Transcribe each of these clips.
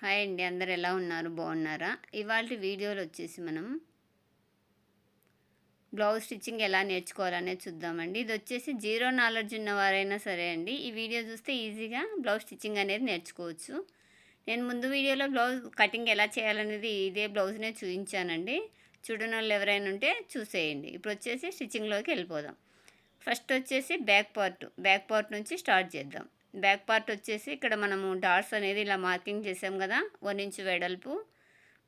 Hi అండి అందరు ఎలా ఉన్నారు? బాగున్నారా? ఇవాళ వీడియోలో వచ్చేసి మనం బ్లౌజ్ స్టిచ్చింగ్ ఎలా నేర్చుకోవాలనేది చూద్దామండి. ఇది వచ్చేసి జీరో నాలెడ్జ్ ఉన్నవారైనా సరే అండి ఈ వీడియో చూస్తే ఈజీగా బ్లౌజ్ స్టిచ్చింగ్ అనేది నేర్చుకోవచ్చు. నేను ముందు వీడియోలో బ్లౌజ్ కటింగ్ ఎలా చేయాలనేది ఇదే బ్లౌజ్నే చూపించానండి. చూడని వాళ్ళు ఎవరైనా ఉంటే చూసేయండి. ఇప్పుడు వచ్చేసి స్టిచ్చింగ్లోకి వెళ్ళిపోదాం. ఫస్ట్ వచ్చేసి బ్యాక్ పార్ట్ బ్యాక్ పార్ట్ నుంచి స్టార్ట్ చేద్దాం. బ్యాక్ పార్ట్ వచ్చేసి ఇక్కడ మనము డాట్స్ అనేది ఇలా మార్కింగ్ చేసాం కదా వన్ ఇంచు వెడల్పు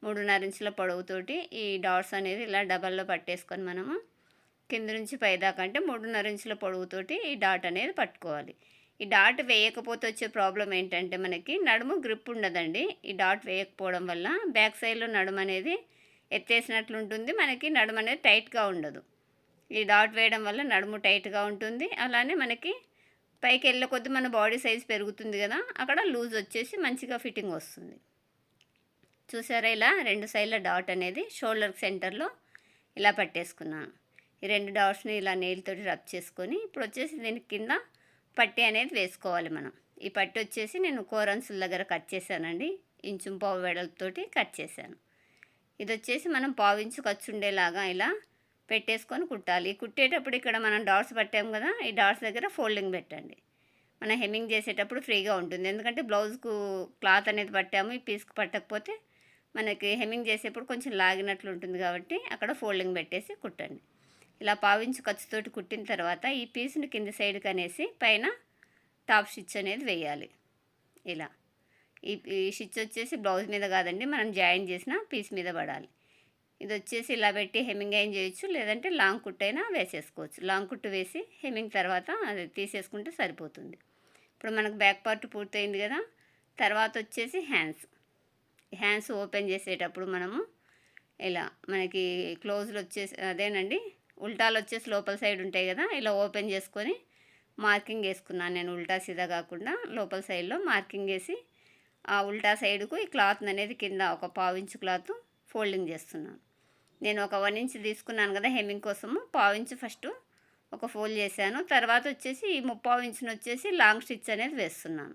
మూడున్నర ఇంచుల పొడవుతోటి ఈ డాట్స్ అనేది ఇలా డబల్లో పట్టేసుకొని మనము కింద నుంచి పైదాకా అంటే మూడున్నర ఇంచుల పొడవుతోటి ఈ డాట్ అనేది పట్టుకోవాలి. ఈ డాట్ వేయకపోతే వచ్చే ప్రాబ్లం ఏంటంటే మనకి నడుము గ్రిప్ ఉండదండి. ఈ డాట్ వేయకపోవడం వల్ల బ్యాక్ సైడ్లో నడుము అనేది ఎత్తేసినట్లు ఉంటుంది మనకి నడుము అనేది టైట్గా ఉండదు. ఈ డాట్ వేయడం వల్ల నడుము టైట్గా ఉంటుంది అలానే మనకి పైకి వెళ్ళే కొద్దీ మన బాడీ సైజ్ పెరుగుతుంది కదా అక్కడ లూజ్ వచ్చేసి మంచిగా ఫిట్టింగ్ వస్తుంది. చూసారా ఇలా రెండు సైడ్ల డాట్ అనేది షోల్డర్ సెంటర్లో ఇలా పట్టేసుకున్నాను ఈ రెండు డాట్స్ని ఇలా నెయిల్తోటి రబ్ చేసుకొని ఇప్పుడు వచ్చేసి దీని కింద పట్టి అనేది వేసుకోవాలి మనం. ఈ పట్టి వచ్చేసి నేను కోరన్సుల దగ్గర కట్ చేశానండి. ఇంచు పావు వెడల్పుతోటి కట్ చేశాను. ఇది వచ్చేసి మనం పావించు ఖర్చు ఉండేలాగా ఇలా పెట్టేసుకొని కుట్టాలి. కుట్టేటప్పుడు ఇక్కడ మనం డాట్స్ పట్టాం కదా ఈ డాట్స్ దగ్గర ఫోల్డింగ్ పెట్టండి. మనం హెమ్మింగ్ చేసేటప్పుడు ఫ్రీగా ఉంటుంది. ఎందుకంటే బ్లౌజ్కు క్లాత్ అనేది పట్టాము ఈ పీస్కి పట్టకపోతే మనకి హెమ్మింగ్ చేసేప్పుడు కొంచెం లాగినట్లు ఉంటుంది కాబట్టి అక్కడ ఫోల్డింగ్ పెట్టేసి కుట్టండి. ఇలా పావించి ఖర్చుతోటి కుట్టిన తర్వాత ఈ పీస్ని కింద సైడ్కి అనేసి పైన టాప్ స్టిచ్ అనేది వేయాలి. ఇలా. ఈ స్టిచ్ వచ్చేసి బ్లౌజ్ మీద కాదండి మనం జాయిన్ చేసిన పీస్ మీద పడాలి. ఇది వచ్చేసి ఇలా పెట్టి హెమ్మింగ్ అయిన చేయొచ్చు లేదంటే లాంగ్ కుట్ అయినా వేసేసుకోవచ్చు. లాంగ్ కుట్టు వేసి హెమ్మింగ్ తర్వాత అది తీసేసుకుంటే సరిపోతుంది. ఇప్పుడు మనకు బ్యాక్ పార్ట్ పూర్తయింది కదా తర్వాత వచ్చేసి హ్యాండ్స్. హ్యాండ్స్ ఓపెన్ చేసేటప్పుడు మనము ఇలా మనకి క్లోజ్లు వచ్చేసి అదేనండి ఉల్టాలు వచ్చేసి లోపల సైడ్ ఉంటాయి కదా ఇలా ఓపెన్ చేసుకొని మార్కింగ్ వేసుకున్నాను నేను ఉల్టా సీదా కాకుండా. లోపల సైడ్లో మార్కింగ్ వేసి ఆ ఉల్టా సైడ్కు ఈ క్లాత్ అనేది కింద ఒక పావించు క్లాత్ ఫోల్డింగ్ చేస్తున్నాను. నేను ఒక వన్ ఇంచ్ తీసుకున్నాను కదా హెమ్మింగ్ కోసము. పావించు ఫస్ట్ ఒక ఫోల్డ్ చేశాను. తర్వాత వచ్చేసి ఈ ముప్పావు ఇంచుని వచ్చేసి లాంగ్ స్టిచ్ అనేది వేస్తున్నాను.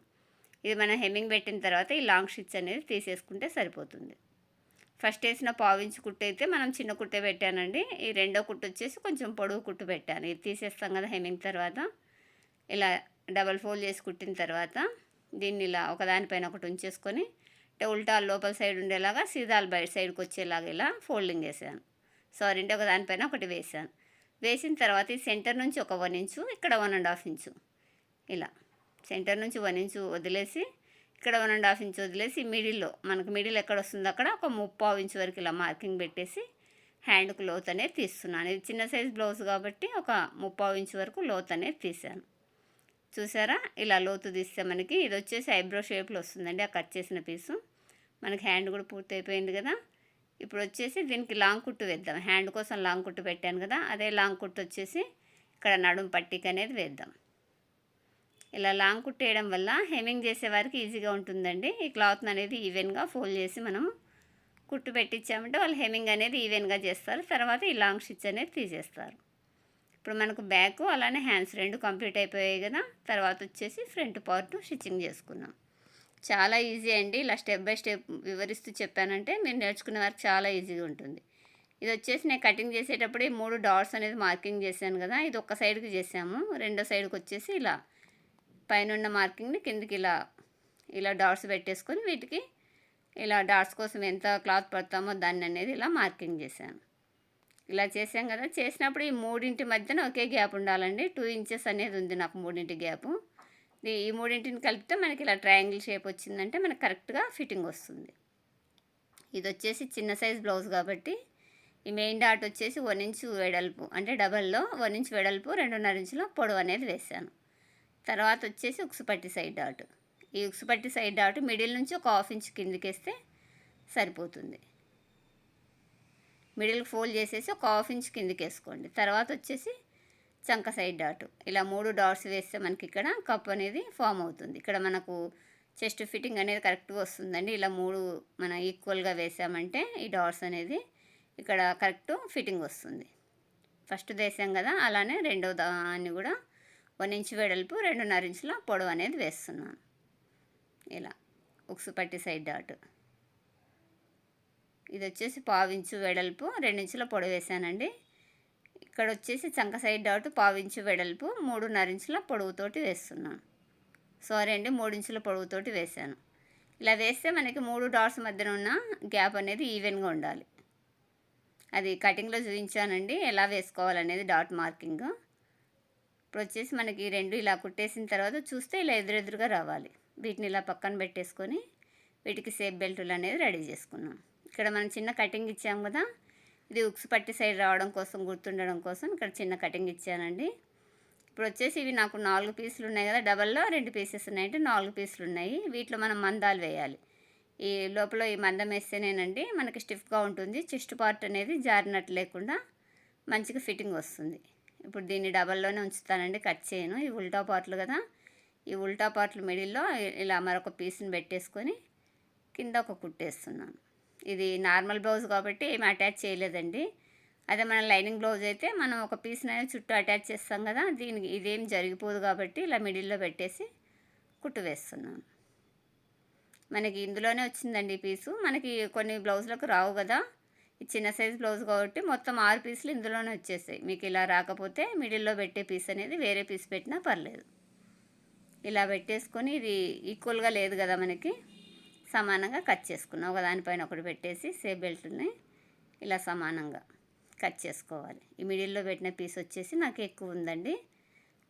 ఇది మనం హెమ్మింగ్ పెట్టిన తర్వాత ఈ లాంగ్ స్టిచ్ అనేది తీసేసుకుంటే సరిపోతుంది. ఫస్ట్ వేసిన పావించి కుట్టు అయితే మనం చిన్న కుట్టే పెట్టానండి. ఈ రెండో కుట్టు వచ్చేసి కొంచెం పొడవు కుట్టు పెట్టాను. ఇది తీసేస్తాం కదా హెమ్మింగ్ తర్వాత. ఇలా డబల్ ఫోల్డ్ చేసి కుట్టిన తర్వాత దీన్ని ఇలా ఒకదానిపైన ఒకటి ఉంచేసుకొని అంటే ఉల్టా లోపల సైడ్ ఉండేలాగా సీదాలు బయట సైడ్కి వచ్చేలాగా ఇలా ఫోల్డింగ్ వేసాను సారీ అంటే ఒక దానిపైన ఒకటి వేసాను వేసిన తర్వాత ఈ సెంటర్ నుంచి ఒక వన్ ఇంచు ఇక్కడ వన్ అండ్ హాఫ్ ఇంచు. ఇలా సెంటర్ నుంచి వన్ ఇంచు వదిలేసి ఇక్కడ వన్ అండ్ హాఫ్ ఇంచు వదిలేసి మిడిల్లో మనకు మిడిల్ ఎక్కడ వస్తుందో అక్కడ ఒక ముప్పావు ఇంచు వరకు ఇలా మార్కింగ్ పెట్టేసి హ్యాండ్కు లోత్ అనేది తీస్తున్నాను. ఇది చిన్న సైజ్ బ్లౌజ్ కాబట్టి ఒక ముప్పావు ఇంచు వరకు లోత్ అనేది తీసాను చూసారా? ఇలా లోతు తీస్తే మనకి ఇది వచ్చేసి ఐబ్రో షేప్లో వస్తుందండి ఆ కట్ చేసిన పీసు. మనకి హ్యాండ్ కూడా పూర్తి అయిపోయింది కదా. ఇప్పుడు వచ్చేసి దీనికి లాంగ్ కుట్టు వేద్దాం. హ్యాండ్ కోసం లాంగ్ కుట్టు పెట్టాను కదా అదే లాంగ్ కుట్టు వచ్చేసి ఇక్కడ నడుము పట్టిక అనేది వేద్దాం. ఇలా లాంగ్ కుట్టు వేయడం వల్ల హెమింగ్ చేసేవారికి ఈజీగా ఉంటుందండి. ఈ క్లాత్ అనేది ఈవెన్గా ఫోల్డ్ చేసి మనం కుట్టు పెట్టించామంటే వాళ్ళు హెమింగ్ అనేది ఈవెన్గా చేస్తారు. తర్వాత ఈ లాంగ్ స్టిచ్ అనేది తీసేస్తారు. ఇప్పుడు మనకు బ్యాక్ అలానే హ్యాండ్స్ రెండు కంప్లీట్ అయిపోయాయి కదా తర్వాత వచ్చేసి ఫ్రంట్ పార్ట్ స్టిచ్చింగ్ చేసుకున్నాం చాలా ఈజీ అండి. ఇలా స్టెప్ బై స్టెప్ వివరిస్తూ చెప్పానంటే మీరు నేర్చుకునే వారికి చాలా ఈజీగా ఉంటుంది. ఇది వచ్చేసి నేను కటింగ్ చేసేటప్పుడు ఈ మూడు డాట్స్ అనేది మార్కింగ్ చేశాను కదా. ఇది ఒక్క సైడ్కి చేసాము. రెండో సైడ్కి వచ్చేసి ఇలా పైన ఉన్న మార్కింగ్ని కిందకి ఇలా ఇలా డాట్స్ పెట్టేసుకొని వీటికి ఇలా డాట్స్ కోసం ఎంత క్లాత్ పడతామో దాన్ని అనేది ఇలా మార్కింగ్ చేశాను. ఇలా చేసాం కదా. చేసినప్పుడు ఈ మూడింటి మధ్యన ఒకే గ్యాప్ ఉండాలండి. టూ ఇంచెస్ అనేది ఉంది నాకు మూడింటి గ్యాపు. ఈ మూడింటిని కలిపితే మనకి ఇలా ట్రయాంగిల్ షేప్ వచ్చిందంటే మనకి కరెక్ట్గా ఫిట్టింగ్ వస్తుంది. ఇది వచ్చేసి చిన్న సైజ్ బ్లౌజ్ కాబట్టి ఈ మెయిన్ డాట్ వచ్చేసి వన్ ఇంచు వెడల్పు అంటే డబల్లో వన్ ఇంచ్ వెడల్పు రెండున్నర ఇంచులో పొడవు అనేది వేసాను తర్వాత వచ్చేసి ఉక్సుపట్టి సైడ్ డాట్. ఈ ఉక్సుపట్టి సైడ్ డాట్ మిడిల్ నుంచి ఒక హాఫ్ ఇంచ్ కిందికి వేస్తే సరిపోతుంది. మిడిల్ ఫోల్డ్ చేసేసి ఒక హాఫ్ ఇంచ్ కిందకి వేసుకోండి తర్వాత వచ్చేసి చంక సైడ్ డాట్. ఇలా మూడు డాట్స్ వేస్తే మనకి ఇక్కడ కప్ అనేది ఫామ్ అవుతుంది. ఇక్కడ మనకు చెస్ట్ ఫిట్టింగ్ అనేది కరెక్ట్గా వస్తుందండి. ఇలా మూడు మనం ఈక్వల్గా వేసామంటే ఈ డాట్స్ అనేది ఇక్కడ కరెక్ట్ ఫిట్టింగ్ వస్తుంది. ఫస్ట్ వేసాం కదా అలానే రెండో దాన్ని కూడా వన్ ఇంచ్ వెడల్పు రెండున్నర ఇంచుల పొడవు అనేది వేస్తున్నాను. ఇలా ఉక్సు పట్టి సైడ్ డాట్. ఇది వచ్చేసి పావించు వెడల్పు రెండించుల పొడవు వేసానండి. ఇక్కడ వచ్చేసి చంక సైడ్ డాట్ పావించు వెడల్పు మూడున్నర ఇంచుల పొడవుతోటి వేస్తున్నాను సారీ అండి మూడు ఇంచుల పొడవుతోటి వేసాను ఇలా వేస్తే మనకి మూడు డాట్స్ మధ్యన ఉన్న గ్యాప్ అనేది ఈవెన్గా ఉండాలి. అది కటింగ్లో చూపించానండి ఎలా వేసుకోవాలనేది డాట్ మార్కింగ్. ఇప్పుడు వచ్చేసి మనకి రెండు ఇలా కుట్టేసిన తర్వాత చూస్తే ఇలా ఎదురెదురుగా రావాలి. వీటిని ఇలా పక్కన పెట్టేసుకొని వీటికి సేఫ్ బెల్టులు అనేది రెడీ చేసుకున్నాం. ఇక్కడ మనం చిన్న కటింగ్ ఇచ్చాము కదా ఇది ఉక్స్ పట్టి సైడ్ రావడం కోసం గుర్తుండడం కోసం ఇక్కడ చిన్న కటింగ్ ఇచ్చానండి. ఇప్పుడు వచ్చేసి ఇవి నాకు నాలుగు పీసులు ఉన్నాయి కదా డబల్లో రెండు పీసెస్ ఉన్నాయి. అంటే నాలుగు పీసులు ఉన్నాయి. వీటిలో మనం మందాలు వేయాలి. ఈ లోపల ఈ మందం వేస్తేనేనండి మనకి స్టిఫ్గా ఉంటుంది. చెస్ట్ పార్ట్ అనేది జారినట్టు లేకుండా మంచిగా ఫిట్టింగ్ వస్తుంది. ఇప్పుడు దీన్ని డబల్లోనే ఉంచుతానండి కట్ చేయను. ఈ ఉల్టా పార్ట్లు కదా ఈ ఉల్టా పార్ట్లు మిడిల్లో ఇలా మరొక పీస్ని పెట్టేసుకొని కింద ఒక కుట్టేస్తున్నాను. ఇది నార్మల్ బ్లౌజ్ కాబట్టి ఏమి అటాచ్ చేయలేదండి. అదే మన లైనింగ్ బ్లౌజ్ అయితే మనం ఒక పీస్ అనేది చుట్టూ అటాచ్ చేస్తాం కదా దీనికి ఇదేం జరిగిపోదు కాబట్టి ఇలా మిడిల్లో పెట్టేసి కుట్టు వేస్తున్నాం. మనకి ఇందులోనే వచ్చిందండి పీసు. మనకి కొన్ని బ్లౌజులకు రావు కదా ఈ చిన్న సైజ్ బ్లౌజ్ కాబట్టి మొత్తం ఆరు పీసులు ఇందులోనే వచ్చేసాయి. మీకు ఇలా రాకపోతే మిడిల్లో పెట్టే పీస్ అనేది వేరే పీస్ పెట్టినా పర్లేదు. ఇలా పెట్టేసుకొని ఇది ఈక్వల్గా లేదు కదా మనకి. సమానంగా కట్ చేసుకున్నాం. ఒకదానిపైన ఒకటి పెట్టేసి సేఫ్ బెల్ట్ని ఇలా సమానంగా కట్ చేసుకోవాలి. ఈ మిడిల్లో పెట్టిన పీస్ వచ్చేసి నాకు ఎక్కువ ఉందండి.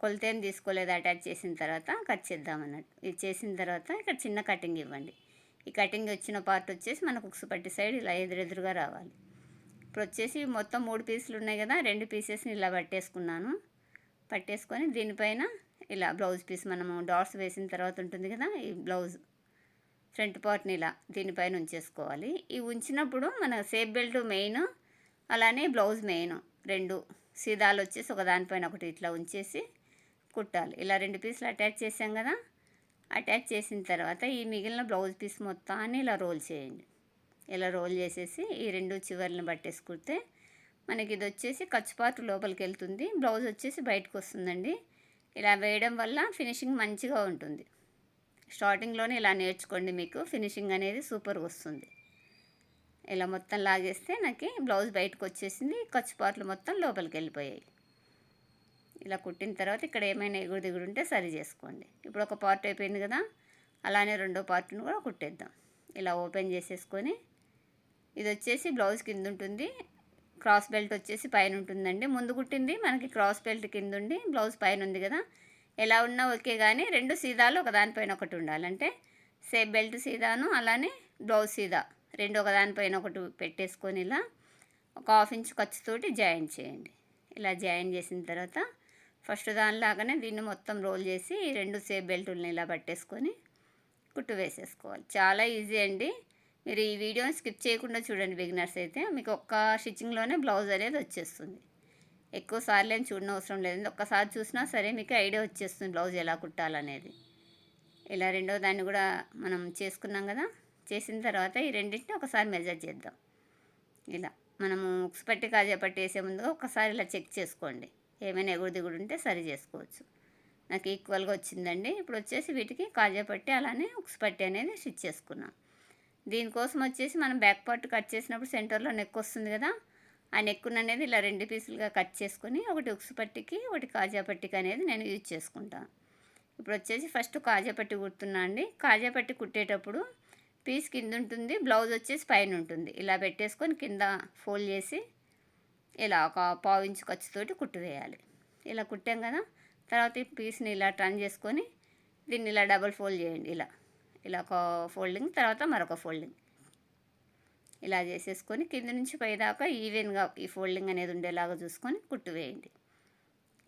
కొలత ఏం తీసుకోలేదు. అటాచ్ చేసిన తర్వాత కట్ చేద్దామన్నట్టు ఇది చేసిన తర్వాత ఇక్కడ చిన్న కటింగ్ ఇవ్వండి. ఈ కటింగ్ వచ్చిన పార్ట్ వచ్చేసి మనకు ఉక్సు పట్టి సైడ్ ఇలా ఎదురెదురుగా రావాలి. ఇప్పుడు వచ్చేసి మొత్తం మూడు పీసులు ఉన్నాయి కదా రెండు పీసెస్ని ఇలా పట్టేసుకున్నాను. పట్టేసుకొని దీనిపైన ఇలా బ్లౌజ్ పీస్ మనము డాట్స్ వేసిన తర్వాత ఉంటుంది కదా ఈ బ్లౌజ్ ఫ్రంట్ పార్ట్ని ఇలా దీనిపైన ఉంచేసుకోవాలి. ఈ ఉంచినప్పుడు మన సేఫ్ బెల్ట్ మెయిన్ అలానే బ్లౌజ్ మెయిన్ రెండు సీదాలు వచ్చేసి ఒక దానిపైన ఒకటి ఇట్లా ఉంచేసి కుట్టాలి. ఇలా రెండు పీసులు అటాచ్ చేసాం కదా అటాచ్ చేసిన తర్వాత ఈ మిగిలిన బ్లౌజ్ పీస్ మొత్తాన్ని ఇలా రోల్ చేయండి. ఇలా రోల్ చేసేసి ఈ రెండు చివర్లను పట్టేసుకుంటే మనకి ఇది వచ్చేసి ఖర్చు పార్ట్ లోపలికి వెళ్తుంది. బ్లౌజ్ వచ్చేసి బయటకు వస్తుందండి. ఇలా వేయడం వల్ల ఫినిషింగ్ మంచిగా ఉంటుంది. స్టార్టింగ్లోనే ఇలా నేర్చుకోండి మీకు. ఫినిషింగ్ అనేది సూపర్ వస్తుంది. ఇలా మొత్తం లాగేస్తే నాకు బ్లౌజ్ బయటకు వచ్చేసింది. ఖర్చు పార్ట్లు మొత్తం లోపలికి వెళ్ళిపోయాయి. ఇలా కుట్టిన తర్వాత ఇక్కడ ఏమైనా ఎగుడు దిగుడు ఉంటే సరి చేసుకోండి. ఇప్పుడు ఒక పార్ట్ అయిపోయింది కదా అలానే రెండో పార్ట్ను కూడా కుట్టేద్దాం. ఇలా ఓపెన్ చేసేసుకొని ఇది వచ్చేసి బ్లౌజ్ కింద ఉంటుంది. క్రాస్ బెల్ట్ వచ్చేసి పైన ఉంటుందండి. ముందు కుట్టింది మనకి క్రాస్ బెల్ట్ కింద ఉండి బ్లౌజ్ పైన ఉంది కదా ఎలా ఉన్నా ఓకే కానీ రెండు సీదాలు ఒకదానిపైన ఒకటి ఉండాలంటే సేఫ్ బెల్ట్ సీదాను అలానే బ్లౌజ్ సీదా రెండు ఒకదానిపైన ఒకటి పెట్టేసుకొని ఇలా ఒక హాఫ్ ఇంచ్ ఖర్చుతోటి జాయిన్ చేయండి. ఇలా జాయిన్ చేసిన తర్వాత ఫస్ట్ దానిలాగానే దీన్ని మొత్తం రోల్ చేసి ఈ రెండు సేఫ్ బెల్టుల్ని ఇలా పట్టేసుకొని కుట్టు వేసేసుకోవాలి. చాలా ఈజీ అండి. మీరు ఈ వీడియోని స్కిప్ చేయకుండా చూడండి బిగినర్స్ అయితే. మీకు ఒక్క స్టిచ్చింగ్లోనే బ్లౌజ్ అనేది వచ్చేస్తుంది. ఎక్కువ సార్లు ఏం చూడనవసరం అవసరం లేదు ఒక్కసారి చూసినా సరే మీకు ఐడియా వచ్చేస్తుంది బ్లౌజ్ ఎలా కుట్టాలనేది. ఇలా రెండో దాన్ని కూడా మనం చేసుకున్నాం కదా చేసిన తర్వాత ఈ రెండింటిని ఒకసారి మెజర్ చేద్దాం. ఇలా మనము ఉక్స్ పట్టి కాజా పట్టి వేసే ముందుగా ఒకసారి ఇలా చెక్ చేసుకోండి. ఏమైనా ఎగుడు దిగుడు ఉంటే సరి చేసుకోవచ్చు. నాకు ఈక్వల్గా వచ్చిందండి. ఇప్పుడు వచ్చేసి వీటికి కాజా పట్టి అలానే ఉక్స్ పట్టి అనేది స్టిచ్ చేసుకున్నాం. దీనికోసం వచ్చేసి మనం బ్యాక్ పార్ట్ కట్ చేసినప్పుడు సెంటర్లో నెక్ వస్తుంది కదా ఆ నెక్కును అనేది ఇలా రెండు పీసులుగా కట్ చేసుకొని ఒకటి ఉక్స్ పట్టికి ఒకటి కాజా పట్టికి అనేది నేను యూజ్ చేసుకుంటాను ఇప్పుడు వచ్చేసి ఫస్ట్ కాజా పట్టి కుడుతున్నా అండి. కాజా పట్టి కుట్టేటప్పుడు పీస్ కింద ఉంటుంది బ్లౌజ్ వచ్చేసి పైన ఉంటుంది. ఇలా పెట్టేసుకొని కింద ఫోల్డ్ చేసి ఇలా ఒక పావు ఇంచు ఖర్చుతోటి కుట్టు వేయాలి. ఇలా కుట్టాం కదా తర్వాత ఈ పీస్ని ఇలా టర్న్ చేసుకొని దీన్ని ఇలా డబల్ ఫోల్డ్ చేయండి. ఇలా ఇలా ఒక ఫోల్డింగ్ తర్వాత మరొక ఫోల్డింగ్. ఇలా చేసేసుకొని కింద నుంచి పైదాకా ఈవెన్గా ఈ ఫోల్డింగ్ అనేది ఉండేలాగా చూసుకొని కుట్టు వేయండి.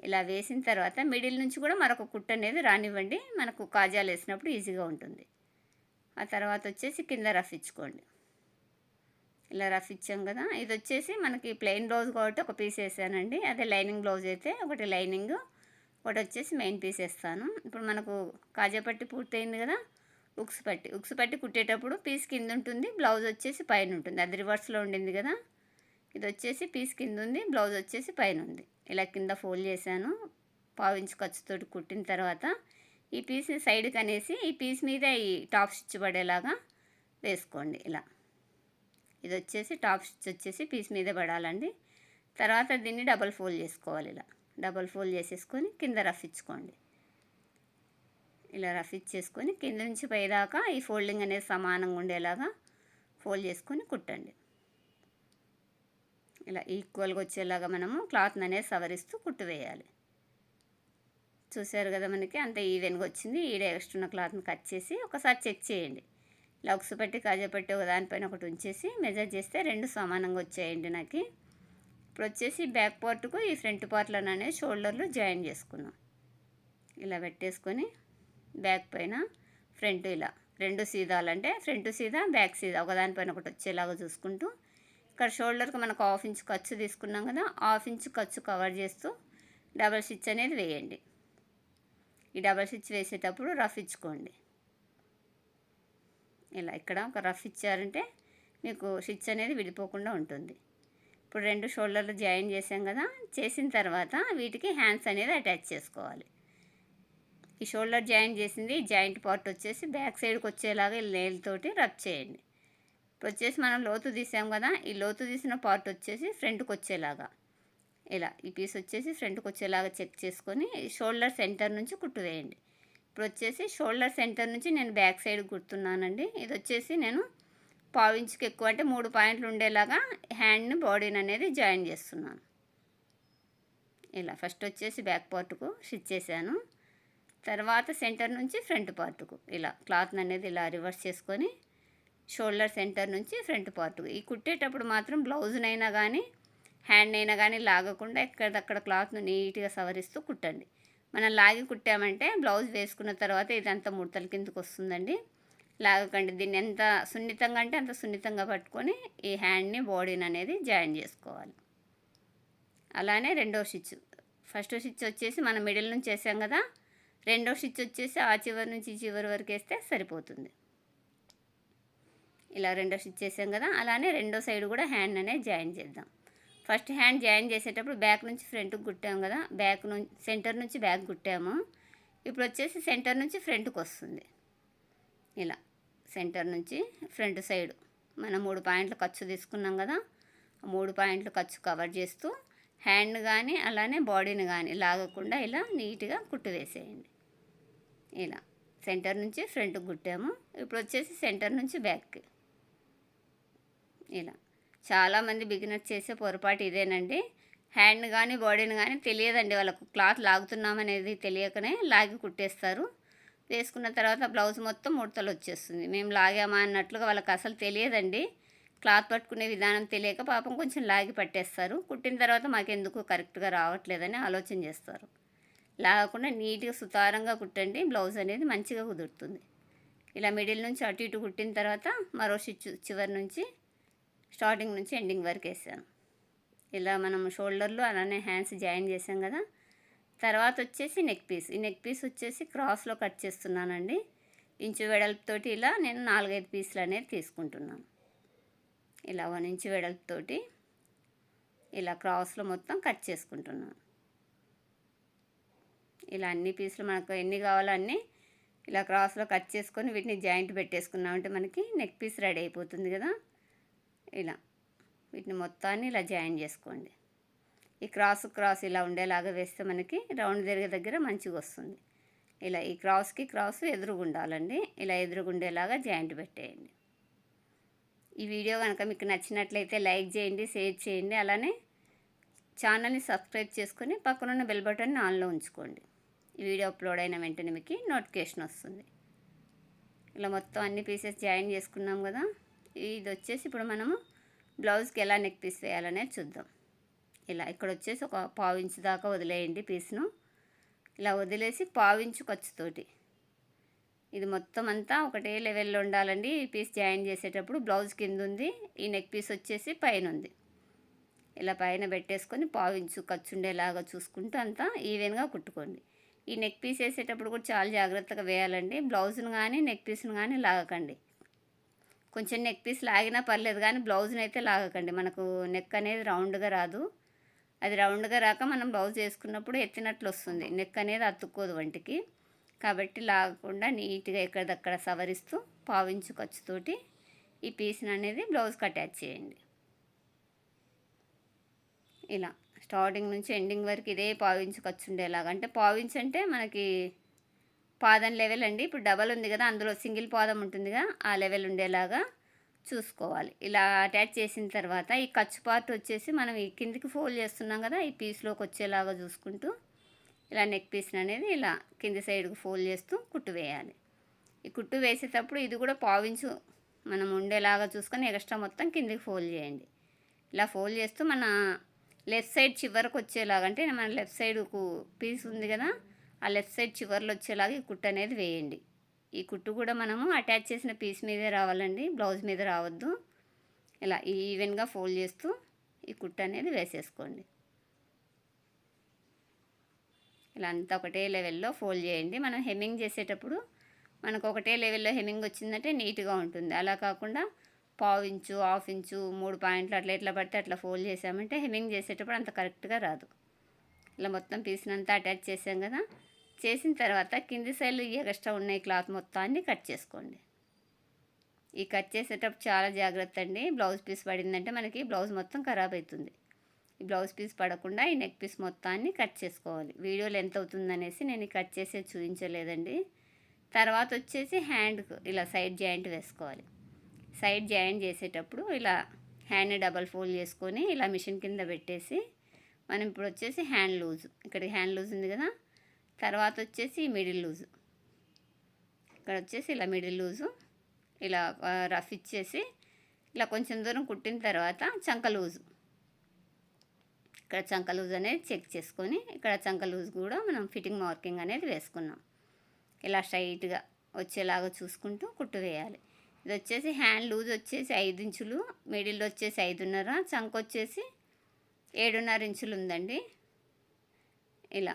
ఇలా వేసిన తర్వాత మిడిల్ నుంచి కూడా మరొక కుట్టు అనేది రానివ్వండి. మనకు కాజాలు వేసినప్పుడు ఈజీగా ఉంటుంది. ఆ తర్వాత వచ్చేసి కింద రఫ్ ఇచ్చుకోండి. ఇలా రఫ్ ఇచ్చాం కదా ఇది వచ్చేసి మనకి ప్లెయిన్ బ్లౌజ్ కాబట్టి ఒక పీస్ వేసానండి. అదే లైనింగ్ బ్లౌజ్ అయితే ఒకటి లైనింగ్ ఒకటి వచ్చేసి మెయిన్ పీస్ వేస్తాను. ఇప్పుడు మనకు కాజా పట్టి పూర్తయింది కదా ఉక్స్ పట్టి ఉక్స్ పట్టి కుట్టేటప్పుడు పీస్ కింద ఉంటుంది బ్లౌజ్ వచ్చేసి పైన ఉంటుంది. అది రివర్స్లో ఉండింది కదా? ఇది వచ్చేసి పీస్ కింద ఉంది బ్లౌజ్ వచ్చేసి పైన ఉంది. ఇలా కింద ఫోల్డ్ చేశాను. పావించి ఖర్చుతోటి కుట్టిన తర్వాత ఈ పీస్ సైడ్కి అనేసి ఈ పీస్ మీద ఈ టాప్ స్టిచ్ పడేలాగా వేసుకోండి ఇలా. ఇది వచ్చేసి టాప్ స్టిచ్ వచ్చేసి పీస్ మీద పడాలండి. తర్వాత దీన్ని డబల్ ఫోల్డ్ చేసుకోవాలి ఇలా. డబల్ ఫోల్డ్ చేసేసుకొని కింద రఫ్ ఇచ్చుకోండి. ఇలా రఫ్ ఇచ్చేసుకొని కింద నుంచి పైదాకా ఈ ఫోల్డింగ్ అనేది సమానంగా ఉండేలాగా ఫోల్డ్ చేసుకొని కుట్టండి. ఇలా ఈక్వల్గా వచ్చేలాగా మనము క్లాత్ని అనేది సవరిస్తూ కుట్టువేయాలి చూసారు కదా మనకి అంత ఈవెన్గా వచ్చింది. ఈడ ఎక్స్ట్రా ఉన్న క్లాత్ని కట్ చేసి ఒకసారి చెక్ చేయండి. ఇలా ఉక్సు పెట్టి కాజా పట్టి ఒక దానిపైన ఒకటి ఉంచేసి మెజర్ చేస్తే రెండు సమానంగా వచ్చాయండి నాకు. ఇప్పుడు వచ్చేసి బ్యాక్ పార్ట్కు ఈ ఫ్రంట్ పార్ట్లను అనేది షోల్డర్లు జాయిన్ చేసుకున్నాం ఇలా పెట్టేసుకొని బ్యాక్ పైన ఫ్రంట్ ఇలా. రెండు సీదాలంటే ఫ్రంట్ సీదా బ్యాక్ సీదా. ఒకదానిపైన ఒకటి వచ్చేలాగా చూసుకుంటూ. ఇక్కడ షోల్డర్కి మనకు హాఫ్ ఇంచ్ ఖర్చు తీసుకున్నాం కదా హాఫ్ ఇంచ్ ఖర్చు కవర్ చేస్తూ డబల్ స్టిచ్ అనేది వేయండి. ఈ డబల్ స్టిచ్ వేసేటప్పుడు రఫ్ ఇచ్చుకోండి. ఇలా ఇక్కడ ఒక రఫ్ ఇచ్చారంటే మీకు స్టిచ్ అనేది విడిపోకుండా ఉంటుంది. ఇప్పుడు రెండు షోల్డర్లు జాయిన్ చేసాం కదా చేసిన తర్వాత వీటికి హ్యాండ్స్ అనేది అటాచ్ చేసుకోవాలి. ఈ షోల్డర్ జాయిన్ చేసింది. జాయింట్ పార్ట్ వచ్చేసి బ్యాక్ సైడ్కి వచ్చేలాగా నేలతోటి రబ్ చేయండి. ఇప్పుడు వచ్చేసి మనం లోతు తీసాం కదా ఈ లోతు తీసిన పార్ట్ వచ్చేసి ఫ్రంట్కి వచ్చేలాగా. ఇలా ఈ పీస్ వచ్చేసి ఫ్రంట్కి వచ్చేలాగా చెక్ చేసుకొని షోల్డర్ సెంటర్ నుంచి కుట్టు వేయండి. ఇప్పుడు వచ్చేసి షోల్డర్ సెంటర్ నుంచి నేను బ్యాక్ సైడ్ కుడుతున్నానండి. ఇది వచ్చేసి నేను పావించుకి ఎక్కువ అంటే మూడు పాయింట్లు ఉండేలాగా హ్యాండ్ని బాడీని అనేది జాయిన్ చేస్తున్నాను. ఇలా ఫస్ట్ వచ్చేసి బ్యాక్ పార్ట్కు స్టిచ్ చేశాను. తర్వాత సెంటర్ నుంచి ఫ్రంట్ పార్ట్కు. ఇలా క్లాత్ అనేది ఇలా రివర్స్ చేసుకొని షోల్డర్ సెంటర్ నుంచి ఫ్రంట్ పార్ట్కు. ఈ కుట్టేటప్పుడు మాత్రం బ్లౌజ్నైనా కానీ హ్యాండ్ అయినా కానీ లాగకుండా ఎక్కడక్కడ క్లాత్ను నీట్గా సవరిస్తూ కుట్టండి. మనం లాగి కుట్టామంటే బ్లౌజ్ వేసుకున్న తర్వాత ఇదంతా ముడతల కిందకు వస్తుందండి. లాగకండి. దీన్ని ఎంత సున్నితంగా అంటే అంత సున్నితంగా పట్టుకొని ఈ హ్యాండ్ని బాడీని అనేది జాయిన్ చేసుకోవాలి. అలానే రెండో స్టిచ్. ఫస్ట్ స్టిచ్ వచ్చేసి మనం మిడిల్ నుంచి వేసాం కదా రెండో స్టిచ్ వచ్చేసి ఆ చివరి నుంచి ఈ చివరి వరకు వేస్తే సరిపోతుంది. ఇలా రెండో స్టిచ్ చేసాం కదా అలానే రెండో సైడ్ కూడా హ్యాండ్ అనేది జాయిన్ చేద్దాం. ఫస్ట్ హ్యాండ్ జాయిన్ చేసేటప్పుడు బ్యాక్ నుంచి ఫ్రంట్కి కుట్టాము కదా బ్యాక్ నుంచి సెంటర్ నుంచి బ్యాక్ కుట్టాము ఇప్పుడు వచ్చేసి సెంటర్ నుంచి ఫ్రంట్కి వస్తుంది. ఇలా సెంటర్ నుంచి ఫ్రంట్ సైడ్ మనం మూడు పాయింట్లు ఖర్చు తీసుకున్నాం కదా మూడు పాయింట్లు ఖర్చు కవర్ చేస్తూ హ్యాండ్ కానీ అలానే బాడీని కానీ లాగకుండా ఇలా నీట్గా కుట్టు వేసేయండి. ఇలా సెంటర్ నుంచి ఫ్రంట్కి కుట్టాము ఇప్పుడు వచ్చేసి సెంటర్ నుంచి బ్యాక్కి ఇలా చాలామంది బిగినర్స్ చేసే పొరపాటు ఇదేనండి. హ్యాండ్ కానీ బాడీని కానీ తెలియదండి వాళ్ళకు. క్లాత్ లాగుతున్నామనేది తెలియకనే లాగి కుట్టేస్తారు. వేసుకున్న తర్వాత బ్లౌజ్ మొత్తం ముడతలు వచ్చేస్తుంది. మేము లాగామా అన్నట్లుగా వాళ్ళకి అసలు తెలియదండి. క్లాత్ పట్టుకునే విధానం తెలియక పాపం కొంచెం లాగి పట్టేస్తారు. కుట్టిన తర్వాత మాకెందుకు కరెక్ట్గా రావట్లేదని ఆలోచన చేస్తారు. లాగకుండా నీట్గా సుతారంగా కుట్టండి. బ్లౌజ్ అనేది మంచిగా కుదురుతుంది. ఇలా మిడిల్ నుంచి అటు ఇటు కుట్టిన తర్వాత మరో స్టిచ్ చివరి నుంచి స్టార్టింగ్ నుంచి ఎండింగ్ వరకు వేసాను. ఇలా మనం షోల్డర్లు అలానే హ్యాండ్స్ జాయిన్ చేసాం కదా. తర్వాత వచ్చేసి నెక్ పీస్. ఈ నెక్ పీస్ వచ్చేసి క్రాస్లో కట్ చేస్తున్నానండి. ఇంచు వెడల్పుతోటి ఇలా నేను నాలుగైదు పీసులు అనేది తీసుకుంటున్నాను. ఇలా వన్ ఇంచు వెడల్పుతోటి ఇలా క్రాస్లో మొత్తం కట్ చేసుకుంటున్నాను. ఇలా అన్ని పీసులు మనకు ఎన్ని కావాలో అన్నీ ఇలా క్రాస్లో కట్ చేసుకొని వీటిని జాయింట్ పెట్టేసుకున్నామంటే మనకి నెక్ పీస్ రెడీ అయిపోతుంది కదా. ఇలా వీటిని మొత్తాన్ని ఇలా జాయిన్ చేసుకోండి. ఈ క్రాస్ క్రాస్ ఇలా ఉండేలాగా వేస్తే మనకి రౌండ్ తిరిగే దగ్గర మంచిగా వస్తుంది. ఇలా ఈ క్రాస్కి క్రాస్ ఎదురుగుండాలండి ఇలా ఎదురుగుండేలాగా జాయింట్ పెట్టేయండి. ఈ వీడియో కనుక మీకు నచ్చినట్లయితే లైక్ చేయండి షేర్ చేయండి. అలానే ఛానల్ని సబ్స్క్రైబ్ చేసుకొని పక్కనున్న బెల్ బటన్ని ఆన్లో ఉంచుకోండి. వీడియో అప్లోడ్ అయిన వెంటనే మీకు నోటిఫికేషన్ వస్తుంది. ఇలా మొత్తం అన్ని పీసెస్ జాయిన్ చేసుకున్నాం కదా. ఇది వచ్చేసి ఇప్పుడు మనము బ్లౌజ్కి ఎలా నెక్ పీస్ వేయాలనేది చూద్దాం. ఇలా ఇక్కడ వచ్చేసి ఒక పావు ఇంచు దాకా వదిలేయండి పీస్ను. ఇలా వదిలేసి పావు ఇంచు ఖర్చుతోటి ఇది మొత్తం అంతా ఒకటే లెవెల్లో ఉండాలండి. ఈ పీస్ జాయిన్ చేసేటప్పుడు బ్లౌజ్ కింద ఉంది ఈ నెక్ పీస్ వచ్చేసి పైన ఉంది. ఇలా పైన పెట్టేసుకొని పావు ఇంచు ఖర్చు ఉండేలాగా చూసుకుంటూ అంతా ఈవెన్గా కుట్టుకోండి. ఈ నెక్ పీస్ వేసేటప్పుడు కూడా చాలా జాగ్రత్తగా వేయాలండి. బ్లౌజ్ను కానీ నెక్ పీస్ను కానీ లాగకండి. కొంచెం నెక్ పీస్ లాగినా పర్లేదు కానీ బ్లౌజ్ని అయితే లాగకండి. మనకు నెక్ అనేది రౌండ్గా రాదు. అది రౌండ్గా రాక మనం బ్లౌజ్ వేసుకున్నప్పుడు ఎత్తినట్లు వస్తుంది. నెక్ అనేది అతుక్కోదు వంటికి. కాబట్టి లాగకుండా నీట్గా ఎక్కడదక్కడ సవరిస్తూ పావించు ఖర్చుతోటి ఈ పీస్ని అనేది బ్లౌజ్కి అటాచ్ చేయండి. ఇలా. స్టార్టింగ్ నుంచి ఎండింగ్ వరకు ఇదే పావించు ఖర్చు ఉండేలాగా అంటే పావించు అంటే మనకి పాదం లెవెల్ అండి. ఇప్పుడు డబల్ ఉంది కదా అందులో సింగిల్ పాదం ఉంటుందిగా ఆ లెవెల్ ఉండేలాగా చూసుకోవాలి. ఇలా అటాచ్ చేసిన తర్వాత ఈ ఖర్చు పార్ట్ వచ్చేసి మనం ఈ కిందికి ఫోల్డ్ చేస్తున్నాం కదా ఈ పీస్లోకి వచ్చేలాగా చూసుకుంటూ ఇలా నెక్ పీస్ అనేది ఇలా కింది సైడ్కి ఫోల్డ్ చేస్తూ కుట్టు వేయాలి. ఈ కుట్టు వేసేటప్పుడు ఇది కూడా పావించు మనం ఉండేలాగా చూసుకొని ఎక్స్ట్రా మొత్తం కిందికి ఫోల్డ్ చేయండి. ఇలా ఫోల్డ్ చేస్తూ మన లెఫ్ట్ సైడ్ చివరకు వచ్చేలాగా అంటే మన లెఫ్ట్ సైడ్కు పీస్ ఉంది కదా ఆ లెఫ్ట్ సైడ్ చివర్లో వచ్చేలాగా ఈ కుట్టు అనేది వేయండి. ఈ కుట్టు కూడా మనము అటాచ్ చేసిన పీస్ మీదే రావాలండి బ్లౌజ్ మీద రావద్దు. ఇలా ఈవెన్గా ఫోల్డ్ చేస్తూ ఈ కుట్టు అనేది వేసేసుకోండి. ఇలా అంతా ఒకటే లెవెల్లో ఫోల్డ్ చేయండి. మనం హెమ్మింగ్ చేసేటప్పుడు మనకు ఒకటే లెవెల్లో హెమ్మింగ్ వచ్చిందంటే నీట్గా ఉంటుంది. అలా కాకుండా పావు ఇంచు హాఫ్ ఇంచు మూడు పాయింట్లు అట్లా ఎట్లా పడితే అట్లా ఫోల్డ్ చేసామంటే హెమ్మింగ్ చేసేటప్పుడు అంత కరెక్ట్గా రాదు. ఇలా మొత్తం పీస్నంతా అటాచ్ చేసాం కదా. చేసిన తర్వాత కింది సైడ్లు ఎక్స్ట్రా ఉన్నాయి క్లాత్ మొత్తాన్ని కట్ చేసుకోండి. ఈ కట్ చేసేటప్పుడు చాలా జాగ్రత్త అండి. బ్లౌజ్ పీస్ పడిందంటే మనకి బ్లౌజ్ మొత్తం ఖరాబ్ అవుతుంది ఈ బ్లౌజ్ పీస్ పడకుండా ఈ నెక్ పీస్ మొత్తాన్ని కట్ చేసుకోవాలి. వీడియోలు ఎంత అవుతుందనేసి నేను కట్ చేసే చూపించలేదండి. తర్వాత వచ్చేసి హ్యాండ్కు ఇలా సైడ్ జాయింట్ వేసుకోవాలి. సైడ్ జాయిన్ చేసేటప్పుడు ఇలా హ్యాండ్ డబల్ ఫోల్డ్ చేసుకొని ఇలా మిషన్ కింద పెట్టేసి మనం ఇప్పుడు వచ్చేసి హ్యాండ్ లూజ్. ఇక్కడ హ్యాండ్ లూజ్ ఉంది కదా? తర్వాత వచ్చేసి మిడిల్ లూజు. ఇక్కడ వచ్చేసి ఇలా మిడిల్ లూజు. ఇలా రఫ్ ఇచ్చేసి ఇలా కొంచెం దూరం కుట్టిన తర్వాత చంక లూజు. ఇక్కడ చంక లూజ్ అనేది చెక్ చేసుకొని ఇక్కడ చంక లూజ్ కూడా మనం ఫిట్టింగ్ మార్కింగ్ అనేది వేసుకున్నాం. ఇలా స్ట్రైట్గా వచ్చేలాగా చూసుకుంటూ కుట్టు వేయాలి. ఇది వచ్చేసి హ్యాండ్ లూజ్ వచ్చేసి ఐదు ఇంచులు మిడిల్ వచ్చేసి ఐదున్నర చంక వచ్చేసి ఏడున్నర ఇంచులు ఉందండి ఇలా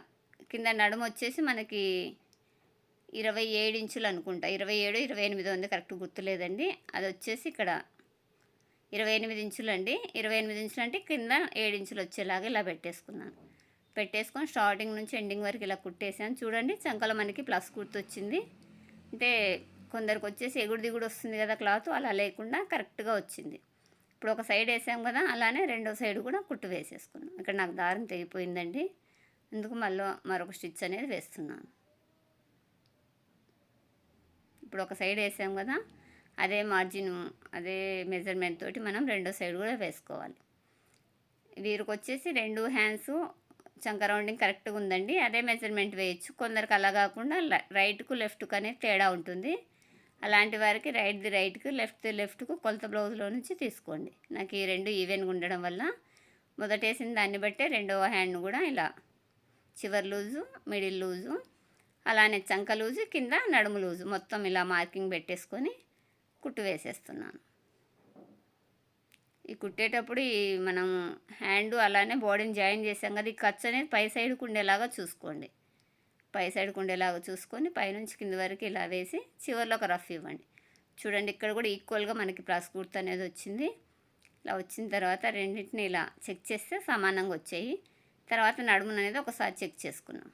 కింద నడుము వచ్చేసి మనకి ఇరవై ఏడు ఇంచులు అనుకుంటా. ఇరవై ఏడు ఇరవై ఎనిమిది ఉంది కరెక్ట్ గుర్తులేదండి. అది వచ్చేసి ఇక్కడ ఇరవై ఎనిమిది ఇంచులు అండి ఇరవై ఎనిమిది ఇంచులు అంటే కింద ఏడు ఇంచులు వచ్చేలాగా ఇలా పెట్టేసుకున్నాను. పెట్టేసుకొని స్టార్టింగ్ నుంచి ఎండింగ్ వరకు ఇలా కుట్టేసాను. చూడండి చంకలో మనకి ప్లస్ గుర్తు వచ్చింది అంటే కొందరికి వచ్చేసి ఎగుడు దిగుడు వస్తుంది కదా క్లాత్ అలా లేకుండా కరెక్ట్గా వచ్చింది. ఇప్పుడు ఒక సైడ్ వేసాం కదా అలానే రెండో సైడ్ కూడా కుట్టు వేసేసుకున్నాం. ఇక్కడ నాకు దారం తెగిపోయిందండి. అందుకు మళ్ళీ మరొక స్టిచ్ అనేది వేస్తున్నాను. ఇప్పుడు ఒక సైడ్ వేసాం కదా అదే మార్జిన్ అదే మెజర్మెంట్ తోటి మనం రెండో సైడ్ కూడా వేసుకోవాలి. వీరికి వచ్చేసి రెండు హ్యాండ్స్ చంక రౌండింగ్ కరెక్ట్గా ఉందండి. అదే మెజర్మెంట్ వేయచ్చు. కొందరికి అలా కాకుండా రైట్కు లెఫ్ట్కు అనేది తేడా ఉంటుంది. అలాంటి వారికి రైట్ ది రైట్కు లెఫ్ట్ ది లెఫ్ట్కు కొలత బ్లౌజ్లో నుంచి తీసుకోండి. నాకు ఈ రెండు ఈవెన్గా ఉండడం వల్ల మొదటేసిన దాన్ని బట్టే రెండవ హ్యాండ్ కూడా ఇలా చివరి లూజు మిడిల్ లూజు అలానే చంక లూజు కింద నడుము లూజు మొత్తం ఇలా మార్కింగ్ పెట్టేసుకొని కుట్టు వేసేస్తున్నాను. ఈ కుట్టేటప్పుడు ఈ మనం హ్యాండ్ అలానే బాడీని జాయిన్ చేసాం కదా ఈ ఖర్చు అనేది పై సైడ్కి ఉండేలాగా చూసుకోండి. పై సైడ్కి ఉండేలాగా చూసుకొని పైనుంచి కింద వరకు ఇలా వేసి చివరిలో ఒక రఫ్ ఇవ్వండి. చూడండి ఇక్కడ కూడా ఈక్వల్గా మనకి ప్లస్ కుర్త అనేది వచ్చింది. ఇలా వచ్చిన తర్వాత రెండింటిని ఇలా చెక్ చేస్తే సమానంగా వచ్చాయి. తర్వాత నడుమున అనేది ఒకసారి చెక్ చేసుకున్నాం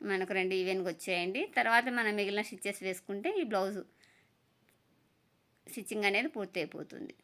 మనకు రెండు ఈవెన్గా వచ్చాయండి. తర్వాత మనం మిగిలిన స్టిచ్చెస్ వేసుకుంటే ఈ బ్లౌజు స్టిచ్చింగ్ అనేది పూర్తి అయిపోతుంది